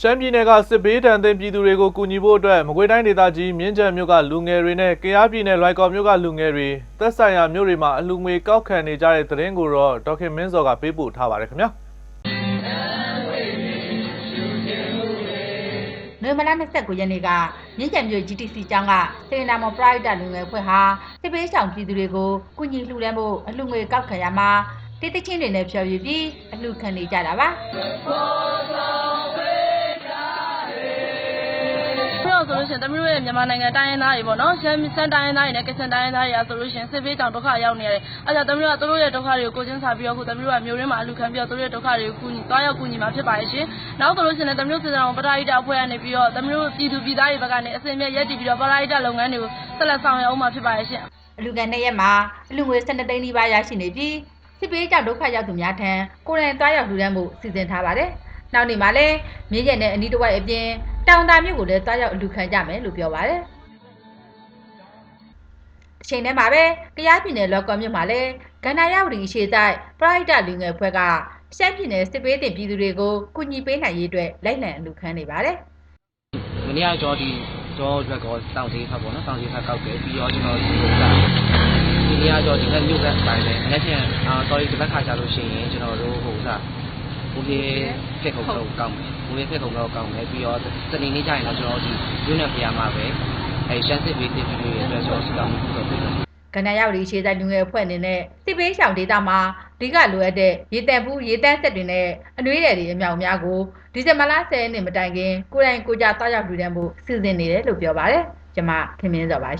ရှမ်းပြည်နယ်ကစစ်ဘေးဒဏ်သင့်ပြည်သူတွေကိုကူညီဖို့အတွက်မကွေးတိုင်းဒေသကြီးမြင်းကြံမြို့ကလူငယ်တွေနဲ့ကယားပြည်နယ်လွိုင်ကော်မြို့ကလူငယ်တွေသက်ဆိုင်ရာမြို့တွေမှာအလူငွေကောက်ခံနေကြတဲ့သတင်းကိုတော့ဒေါက်ခင်မင်းစောကပေးပို့ထားပါတယ်ခင်ဗျာနိုဝင်ဘာလ29ရက်နေ့ကမြင်းကြံမြို့ GTC ကျောင်းကစေနာမော်ပရိုက်တာလူငယ်အဖွဲ့ဟာစစ်ပေးဆောင်ပြည်သူတွေကိုကုညီလှူဒန်းဖို့အလှူငွေကောက်ခံရမှာတိတိချင်းတွေနဲ့ဖြော်ပြပြီးအလှူခံနေကြတာပါ ပြောဆိုလို့ရှိရင်တမီးတို့ရဲ့မြန်မာနိုင်ငံတိုင်းရင်းသားတွေပေါ့နော်ရှမ်းစမ်းတိုင်းရင်းသားတွေနဲ့ကချင်တိုင်းရင်းသားတွေကဆိုလို့ရှိရင်စစ်ဘေးကြောင့်ဒုက္ခရောက်နေရတယ်အဲဒါတမီးတို့ကသူတို့ရဲ့ဒုက္ခတွေကိုကိုချင်းစာပြီးတော့ခုတမီးတို့ကမျိုးရင်းမှာအလူခံပြီးတော့သူတို့ရဲ့ဒုက္ခတွေကိုကူညီသွားရောက်ကူညီမှာဖြစ်ပါရဲ့ရှင်နောက်ဆိုလို့ရှိရင်လည်းတမီးတို့စေတနာပထဟိတအဖွဲ့ကနေပြီးတော့တမီးတို့ပြည်သူပြည်သားတွေဘက်ကနေအစင်မြတ်ရက်တည်ပြီးတော့ပထဟိတလုပ်ငန်းတွေကိုဆက်လက်ဆောင်ရွက်အောင်မှာဖြစ်ပါရဲ့ရှင်အလှူခံတဲ့ရက်မှာအလှူငွေ12သိန်းနီးပါးရရှိနေပြီးစစ်ပေးကြောင့်ဒုက္ခရောက်သူများထံကိုယ်တိုင်တွားရောက်လှူဒန်းဖို့စီစဉ်ထားပါတယ်နောက်နေ့မှာလည်းမြင်းကြံနဲ့အနီးတစ်ဝိုက်အပြင် တောင်တာမြို့ကိုလည်းတွားရောက်အလှူခံကြမယ်လို့ပြောပါတယ်အချိန်ထဲမှာပဲကယားပြည်နယ်လော်ကော်မြို့မှာလည်းကန္နာရဝတီရှေ့တိုက်ပရိုက်တာလူငယ်ဖွဲ့ကရှမ်းပြည်နယ်စစ်ပေးတင်ပြည်သူတွေကိုကူညီပေးနိုင်ရေးအတွက်လိုက်လံအလှူခံနေပါတယ်မနေ့ကကျွန်တော်ဒီကျွန်တော်အတွက်ကောတောင်သေးဖတ်ပေါ့နော်တောင်သေးဖတ်ကောက်တယ်ပြီးတော့ကျွန်တော်ဒီကဒီနေ့ကကျွန်တော်ဒီကမြို့ကပိုင်းတယ်လက်ပြန်အာ sorry ဒီဘက်ခါကြလို့ရှိရင်ကျွန်တော်တို့ဟိုစား ဘူးလေးဖက်ခုံတော့ကောက်မယ်ဘူးလေးဖက်ခုံတော့ကောက်မယ်ပြီးတော့စနေနေ့ကျရင်တော့ကျွန်တော်ဒီမြို့နယ်ဖျားမှာပဲအဲရှမ်းစစ်ဘေးစစ်ပြီးရဲ့အတွက်ကျွန်တော်စတောင်းမှုလုပ်ပေးတယ်ကန္နာရဝတီရှေ့တိုက်လူငယ်အဖွဲ့အနေနဲ့စစ်ပေးဆောင်ဒေတာမှာအဓိကလိုအပ်တဲ့ရေတံပူးရေတန်းဆက်တွေနဲ့အနှွေးတယ်တွေအမြောက်အများကိုဒီဇင်ဘာလ10ရက်နေ့မတိုင်ခင်ကိုယ်တိုင်ကိုယ်ကြတောက်ရောက်လူတန်းဖို့စီစဉ်နေတယ်လို့ပြောပါတယ်ကျွန်မခင်မင်းစောပါ